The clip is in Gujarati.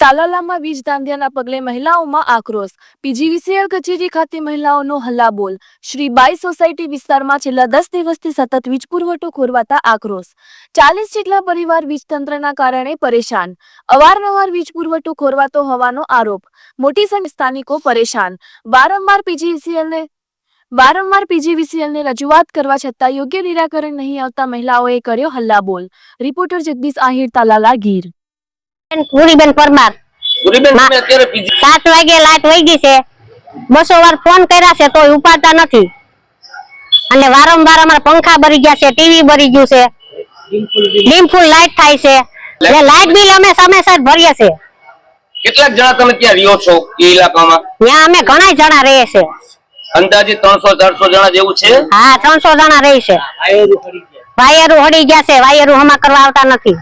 તાલાલામાં વીજ દાંધિયાના પગલે મહિલાઓમાં આક્રોશ. પીજીવીસીએલ કચેરી ખાતે મહિલાઓનો હલ્લાબોલ. શ્રી બાઈ સોસાયટી વિસ્તારમાં છેલ્લા દસ દિવસથી સતત વીજ પુરવઠો ખોરવાતા આક્રોશ. ચાલીસ જેટલા પરિવાર વીજ તંત્રના કારણે પરેશાન. અવારનવાર વીજ પુરવઠો ખોરવાતો હોવાનો આરોપ. મોટી સંખ્યા સ્થાનિકો પરેશાન. વારંવાર પીજીવીસીએલને વારંવાર પીજીવીસીએલને રજૂઆત કરવા છતાં યોગ્ય નિરાકરણ નહીં આવતા મહિલાઓએ કર્યો હલ્લાબોલ. રિપોર્ટર જગદીશ આહિર તાલાલા ગીર. પરમાર. સાત વાગે લાઈટ વહી ગઈ છે. બસો વાર ફોન કર્યા છે તો ઉપાડતા નથી. અને વારંવાર અમારા પંખા બરી ગયા છે ટીવી બરી ગયું છે. ડીમ લાઈટ થાય છે. એટલે લાઈટ બિલ અમે સમયસર ભરીએ છે કેટલાક જણા તમે ત્યાં રહ્યો છો એ ઇલાકામાં? ત્યાં અમે ઘણા જણા રહીએ છે અંદાજે ત્રણસો ચારસો જણા જેવું છે? હા ત્રણસો જણા રહી છે. વાયરો હળી ગયા છે વાયરો હમા કરવા આવતા નથી.